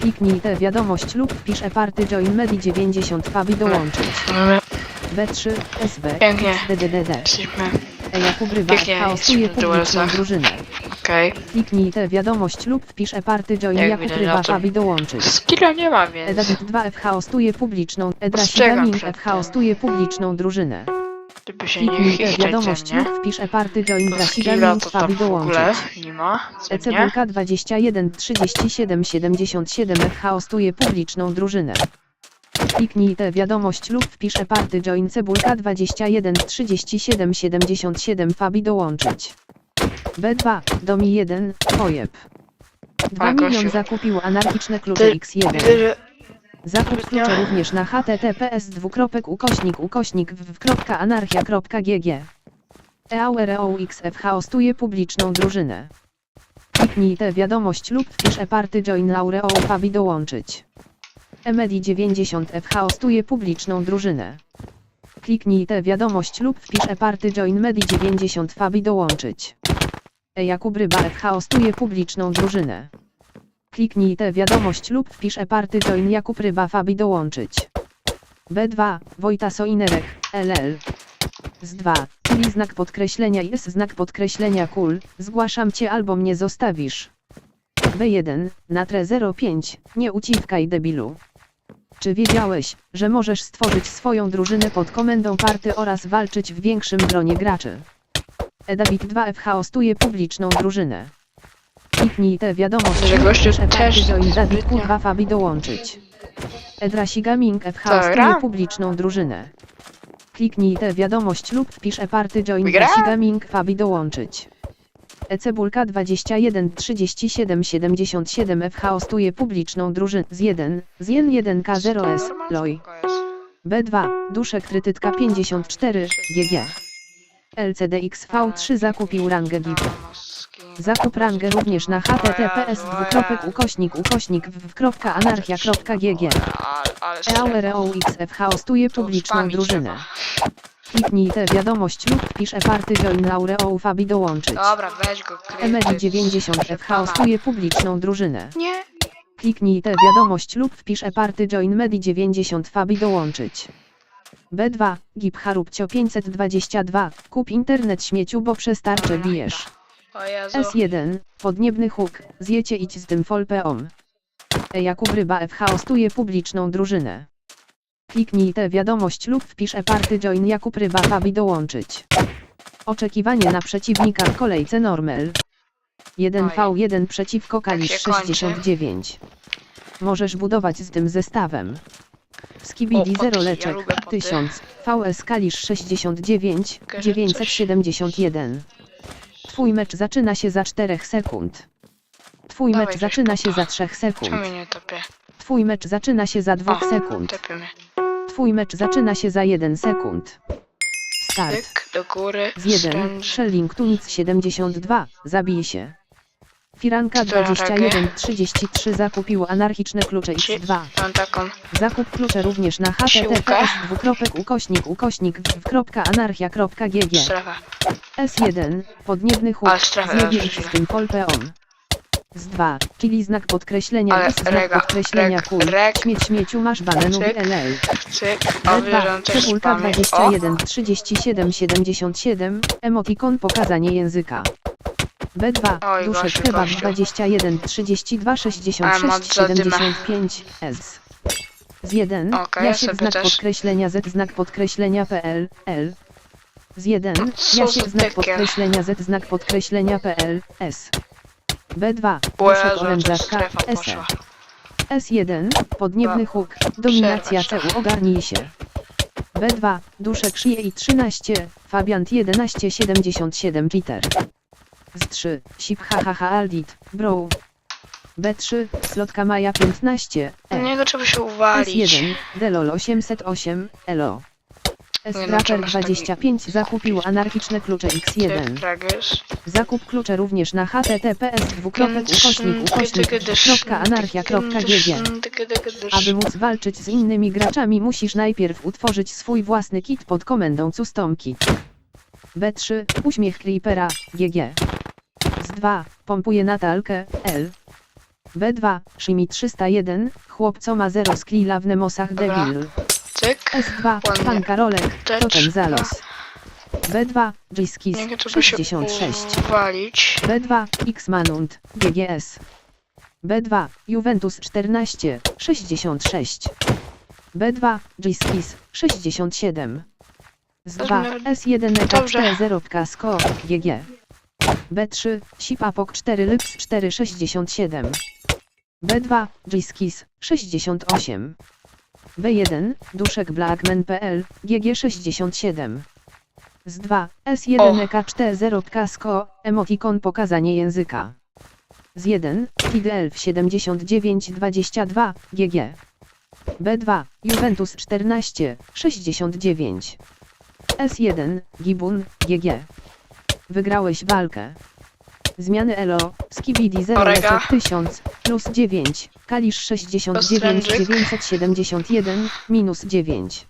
Kliknij tę wiadomość lub wpisz e-party join medi 90 fabi dołączyć. Mamy, B3 SB Pięknie. DDDD. jesteśmy, E Jakub Ryba Pięknie, chaosuje w publiczną duelsach. drużynę. okej. Kliknij tę wiadomość lub wpisz e-party join Jak Jakub widać, Ryba no to- fabi dołączyć. Skilla nie ma, więc... Edawid 2F chaosuje publiczną, Edra Ostrzegam Sigamin przed F tym. publiczną drużynę. Żeby się nie Kliknij mnie. lub wpisz e-party join Sigamin to tam fabi w ogóle dołączyć. nie ma ze mnie. ECBK 21 37 77 F chaosuje publiczną drużynę. Kliknij tę wiadomość lub wpisz e-party join cebulka 21 37 77 fabi dołączyć. B2 Domi 1 Pojeb. 2 A, milion zakupił anarchiczne klucze Ty- X1. Widzę, że Zakup klucza również na https dwukropek ukośnik ukośnik w.anarchia.gg EAUROXF hostuje publiczną drużynę. Kliknij tę wiadomość lub wpisz e-party join Laureo Fabi dołączyć. Emedi 90F hostuje publiczną drużynę. Kliknij tę wiadomość lub wpisz e-party join Medi 90 Fabi dołączyć. E Jakub Ryba F hostuje publiczną drużynę. Kliknij tę wiadomość lub wpisz e-party join Jakub Ryba Fabi dołączyć. B2 Wojta Soinerek LL z 2 czyli znak podkreślenia jest znak podkreślenia kul zgłaszam cię albo mnie zostawisz. B1 Natre 05 nie uciwkaj debilu. Czy wiedziałeś, że możesz stworzyć swoją drużynę pod komendą party oraz walczyć w większym gronie graczy? Edabit 2F hostuje publiczną drużynę. Kliknij tę wiadomość Że lub gościu też join Dawid zbytnio. kurwa Fabi dołączyć. Edrasi Gaming F hostuje gra? publiczną drużynę. Kliknij tę wiadomość lub wpisz e-party join? Edrasi Gaming Fabi dołączyć. Ecebulka 21 37 77 F hostuje publiczną drużynę z 1 z 1 K0S Loj. B2 Duszek Trytytka 54 GG. LCDXV3 zakupił rangę VIP. Zakup rangę również na https ukośnik ukośnik w.anarchia.gg E EAUROXF hostuje publiczną drużynę. Kliknij tę wiadomość lub wpisz e-party join Laureo Fabi dołączyć. Dobra, weź go. Emedi 90F hostuje publiczną drużynę. Nie. Kliknij tę wiadomość lub wpisz e-party join Medi 90 Fabi dołączyć. B2 Gip Harubcio 522 Kup internet śmieciu bo przez tarczę bijesz. O Jezu. S1 Podniebny huk Zjecie idź z tym folpeom. E Jakub Ryba F hostuje publiczną drużynę. Kliknij tę wiadomość lub wpisz e-party join Jakub Ryba Fabi dołączyć. Oczekiwanie na przeciwnika w kolejce normal. 1v1 przeciwko Kalisz się kończy. 69. Możesz budować z tym zestawem. Skibidi O, poty, 0 ja leczek lubię poty. 1000, VS Kalisz 69, Pokażę 971. Twój mecz zaczyna się za 4 sekund. Twój Dawaj, mecz weź zaczyna się za 3 sekund. Czemu nie topie? Twój mecz zaczyna się za 2 O, sekund. Topie mnie. Twój mecz zaczyna się za 1 sekund. Start. Tyk, do góry. Z 1, Stręcz. Shelling Tunic 72, zabij się. Firanka Która 21, rangę? 33 zakupił anarchiczne klucze Ci- X2. Mam taką. Zakup klucze również na https dwukropek ukośnik ukośnik w.anarchia.gg Strefa. S1, podniebny strefę zjebie z tym polpeon. Z 2, czyli znak podkreślenia Ale S, znak rega, podkreślenia reg, kul, reg. śmieć śmieciu masz Cyk. LL. Cyk. O, widzę, że B2, on też cebulka spami. 21 37 77, emotikon pokazanie języka. B2, Oj, duszek gościu, gościu. 21 32 Ale 66 mam zadymę. 75 S. Z 1, Okej, Jasiek sobie znak też. podkreślenia Z znak podkreślenia PL, L. Z 1, Co Jasiek za znak tykie? podkreślenia Z znak podkreślenia PL, S. B2, Bo duszek orężatka, strefa SE. poszła. S1, podniebny huk, dominacja. CU ogarnij się. B2, duszek szyje i 13, Fabiant 11 77 Peter. Z 3, sip hahaha aldit, bro. B3, slotka maja 15, Do E. niego trzeba się uwalić. S1, Delol 808, Elo. Nie no, S-Trapper czemu aż tak 25 zakupił anarchiczne klucze X1. Tyk, tragisz. Zakup klucze również na https anarchia.gg. Aby móc walczyć z innymi graczami musisz najpierw utworzyć swój własny kit pod komendą custom kit. B3, uśmiech Creepera, GG. Z 2, pompuje Natalkę, L. B2, Shimi 301, chłopco ma 0 skilla w Nemosach Dobra. Devil. Cyk. S2, Ładnie. pan Karolek, Teczka. totem Zalos. B2, Jiskis, Nie wiem, to by się 66. uwalić. B2, X Manund, GGS. B2, Juventus 14, 66. B2, Jiskis, 67. Z 2, S1 Dobrze. EK 0 Kasko, GG. B3, Sipapok 4 Lyps 467. B2, Jiskis, 68. B1, Duszek Blackman.pl, GG 67. Z 2, S1 O. EK 0 Kasko, emotikon pokazanie języka. Z 1, Fidelf 7922, GG. B2, Juventus 14, 69. S1, Gibun, GG. Wygrałeś walkę. Zmiany Elo, Skibidi 0 Orega. leczek 1000, plus 9, Kalisz 69 Ostrędzyk. 971, minus 9.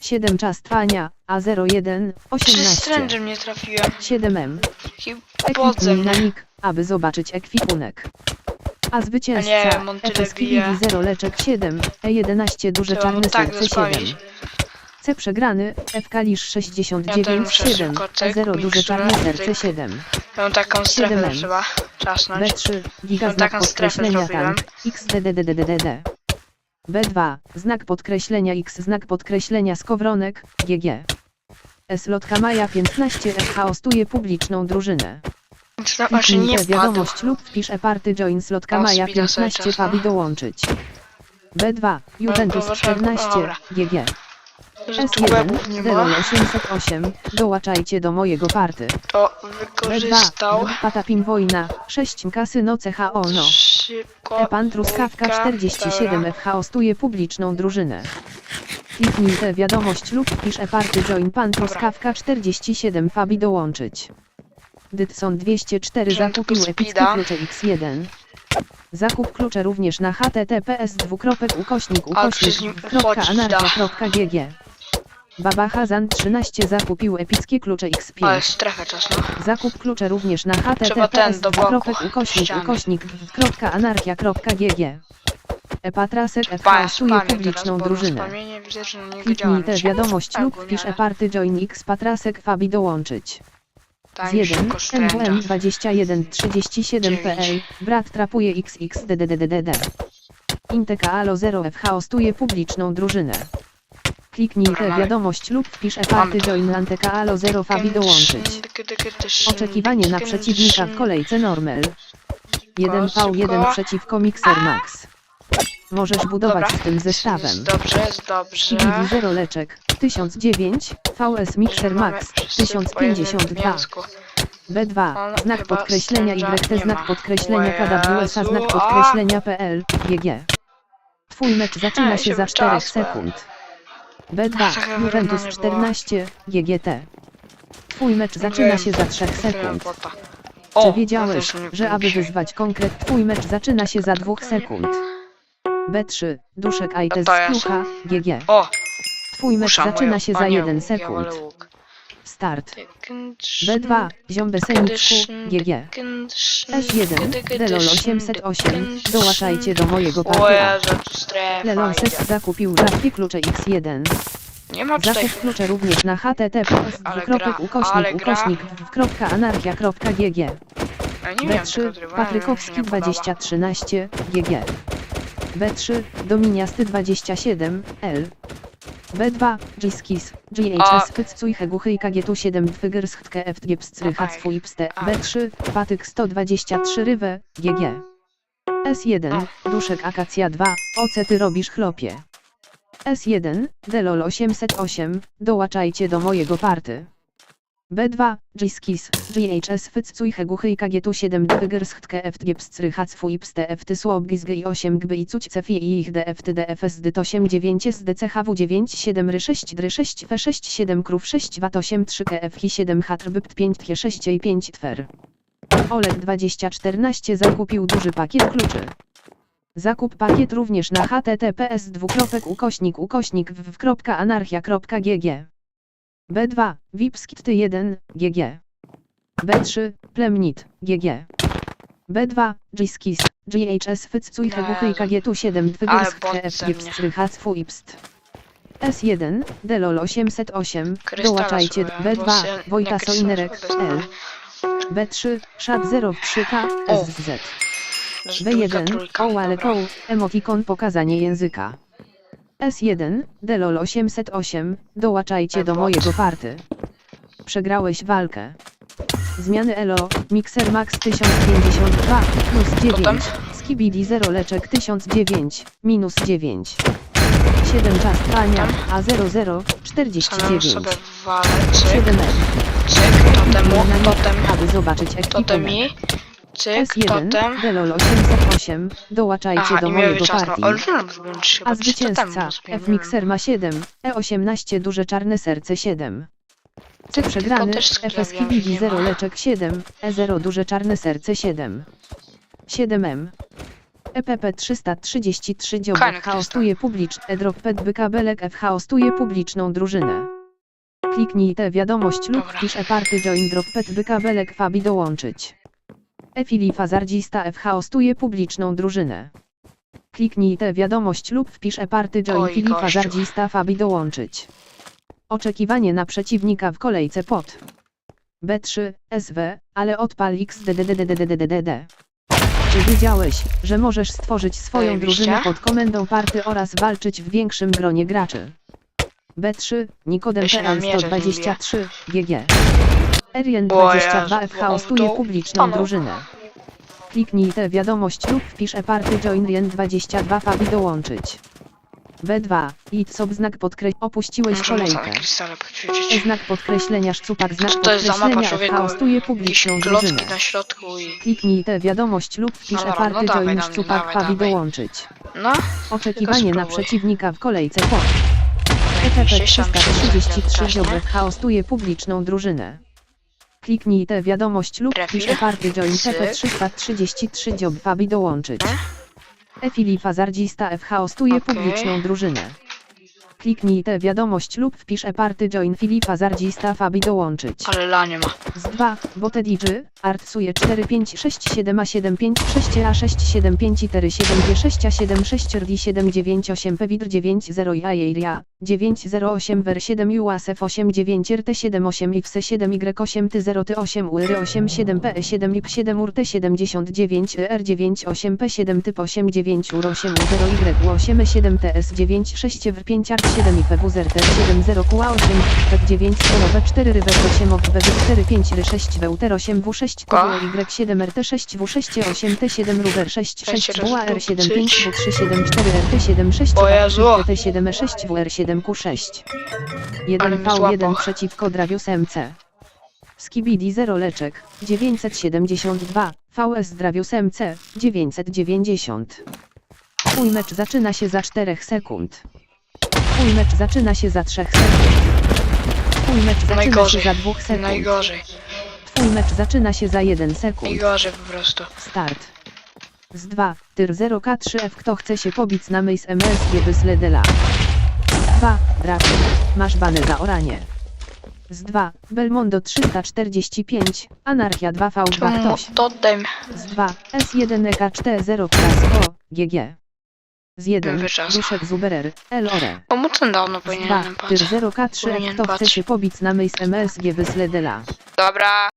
7 czas trwania, A01, Czy 18. strężem nie trafiłem? 7M. Taki Ekwip podzem. mi na nick, aby zobaczyć ekwipunek. A zwycięzca, A nie wiem, on tyle FS bije. Kibidi 0 leczek 7, E11 duże Trzeba czarne tak serce 7. C przegrany, F Kalisz Ja też 69 muszę 7, szybko cyk, E0 duże czarne serce cyk. 7. Mam taką strefę 7M. trzeba czasnąć. B3, giga Mam znak podkreślenia tank, XDDDDDD. B2, znak podkreślenia X, znak podkreślenia skowronek, GG. S Lotka Maja 15 FH ostuje publiczną drużynę. Kliknij nie padł. wiadomość lub wpisz e-party join slotka Maja speeda sobie 15 czas, Fabi no. dołączyć. B2, Juventus dobra, 14, dobra. GG. Że tu S1, webów nie ma. 808, dołaczajcie do mojego party. To B2, wykorzystał. Patapim Wojna, 6 kasyno CHO no. Szybko. Epan Truskawka dwójka. 47 Dobra. FH ostuje publiczną drużynę. Kliknij tę wiadomość lub wpisz e-party join pan Truskawka 47 Fabi dołączyć. Dytson 204 Wziąłem zakupił epickie klucze X1. Zakup klucze również na https ukośnik A, Baba Hazan 13 zakupił epickie klucze X5. Ale. Zakup klucze również na https ukośnik ukośnik Pa, ostuje spamię publiczną drużynę. Kliknij tę wiadomość lub Albo wpisz e-party join x patrasek Fabi dołączyć. Z Tańszy 1 kosztędzia. MWM 2137 PL brat trapuje XXDDDDD. Inteka Alo 0 FH ostuje publiczną drużynę. Kliknij tę wiadomość lub wpisz e-party Mamy to. join Anteka Alo 0 Fabi dołączyć. Oczekiwanie na przeciwnika w kolejce Normal. 1v1 szybko. przeciwko Mixer Max. Możesz budować Dobra. z tym zestawem. Jest dobrze, jest dobrze. Skibidi 0 leczek, 1009, VS Mixer Max, wszyscy po jednym 1052. mięsku. B2, On znak podkreślenia YT, znak podkreślenia KWS, Jezu, znak podkreślenia PL, GG. Twój mecz zaczyna się za 4 wyczasłem. sekund. B2, Taka Juventus wyrównanie 14, GGT. Twój mecz zaczyna się za 3 kupiłem sekund. Czy wiedziałeś, że aby wyzwać konkret twój mecz zaczyna się za 2 sekund? B3, Duszek Aites? Klucha, GG. Twój mecz zaczyna się za nie, 1 Ja sekund. Start. B2, B2, Ziombeseniczku, GG. S1, Delol 808, dołączajcie do mojego strefa Lelonses idzie. zakupił rzadkie klucze X1. Nie ma tutaj... Zakup klucze również na dwukropek ale ukośnik ukośnik wiem, B3, tego trybu, Patrykowski nie podoba. 2013, GG. B3, Dominiasty 27, L. B2, Giskis, GHS Fyccuj Heguchy Kagetu 7 Twygerskhtke FTG Pstrycha Swój Pste. B3, Patyk 123 Rywę, GG. S1, Duszek Akacja 2, OC ty robisz chlopie. S1, Delol 808, dołaczajcie do mojego party. B2, Giskis, GHS Fyccuj Heguchy i Kagetu 7 Dwygerskhtke FTG Pstrycha Swój Pste FT Słobgis G 8 Gby i Cuć Cefi i ich DFT DFS DYT 8 9 SDCHW 9 7 Ry 6 Dry 6 F 6 7 Krów 6 Wat 8 3 KF Hi 7 Hatr Bypt 5 Tche 6 i 5 Twer. Olek 2014 zakupił duży pakiet kluczy. Zakup pakiet również na https ukośnik ukośnik w.anarchia.gg. B2, Wipskit 1, GG. B3, Plemnit, GG. B2, Giskis, GHS Fyccuj Hebuchy i Kagietu 7 Twygursk HFG i Pst. S1, Delol 808, dołaczajcie B2, Wojta Soinerek, L. B3, Szat 03K, SZ. B1, Ołalekoł, emotikon pokazanie języka. S1, Delol 808, dołaczajcie do mojego party. Przegrałeś walkę. Zmiany ELO, Mixer Max 1052, plus 9, tam? Skibidi 0 leczek 1009, minus 9. 7 czas trwania, a 00, Samemu 49. sobie walę, cyk, 7 cyk, totemu, totem, aby zobaczyć totem ekwipunek. Cyk, S1, totem. Delol 808, dołączajcie Aha, do mojego czas na partii. chyba A zwycięzca. F-Mixer ma 7, E18 duże czarne serce 7. Ty przegrany, FS Kibidi nie 0 ma. leczek 7, E0 duże czarne serce 7. 7M. EPP 333 dziobek Fajny chaostuje publiczną, edrop pet kabelek F chaostuje publiczną drużynę. Kliknij tę wiadomość lub wpisz e-party join drop pet kabelek Fabi dołączyć. E-Fili Fazardzista F chaostuje publiczną drużynę. Kliknij tę wiadomość lub wpisz e-party join Fili. Fazardzista Fabi dołączyć. Oczekiwanie na przeciwnika w kolejce pod B3, SV, ale odpal XDDDDDDDD. Czy wiedziałeś, że możesz stworzyć swoją drużynę pod komendą party oraz walczyć w większym gronie graczy? B3, Nikodem PL namierzę, 123, GG. Erien O 22 Jezu, F chaostuje to- publiczną drużynę. Kliknij tę wiadomość lub wpisz e-party join Rien 22 Fabi dołączyć. B2, idź sob znak podkreś... Opuściłeś Muszę kolejkę. krystale poćwiczyć. Znak podkreślenia szcupak znak to jest podkreślenia chaostuje Jakieś publiczną drużynę. na środku i... Kliknij tę wiadomość lub wpisz Dobra, e-party no join dawaj, Fabi dołączyć. No, Oczekiwanie na przeciwnika w kolejce pod ETP Dzisiejszą 333 przyjdę dziobek chaostuje publiczną drużynę. Kliknij tę wiadomość lub Refil. wpisz e-party join Cyk. TP 333 dziob Fabi dołączyć. E? E-Fili Fazardzista F chaostuje Okej. publiczną drużynę. Kliknij tę wiadomość lub wpisz e-party join Filipa Zardzista Fabi dołączyć. ale la nie ma. Z 2, Artsuje 4 5 6 7 a 7 5 6 a 6 7 5 4 7 G 6 a 7 6 RD 7 9 8 Pewidr 9 0 ja ja 9 0 8 Ver 7 UASF 8 9 RT 7 8 IFSE 7 Y 8 Ty 0 Ty 8 UR 8 7 PE 7 IP 7 URT 79 R 9 8 P 7 Typ 8 9 UR 8 U 0 Y 8 7 TS 9 6 W 5 ART 7 IPW ZRT 7 0 QA 8 PEK 9 0 W 4 Rywer 8 OW 4 5 R 6 W 8 W 6 Ko? Y 7 RT 6 Y7 RT6W68 T7 Ruber 66 WAR75W374RT76 T7E6WR7Q6 1 V1 przeciwko Dravius MC Skibidi 0 Leczek 972 VS Dravius MC 990 Twój mecz zaczyna się za 4 sekund. Twój mecz zaczyna się za 3 sekund. Twój mecz zaczyna się za 2 sekund. Najgorzej. Twój mecz zaczyna się za 1 sekund. Najgorzej po prostu. Start. Z 2, Tyr 0K3F Kto chce się pobić na myjs MSG Wysledela. 2, Draken. Masz bany za oranie. Z 2, Belmondo 345, Anarchia 2V2 Czemu Ktoś. totem? Z 2, S1 EK4 0 Klasko, GG. Z 1, Wyczas. Duszek Zuberer, LORE. Pomóc dawno Z 2, powinienem Tyr patrzeć. 0K3F Powinien Kto chce patrzeć. się pobić na myjs MSG Wysledela. Dobra.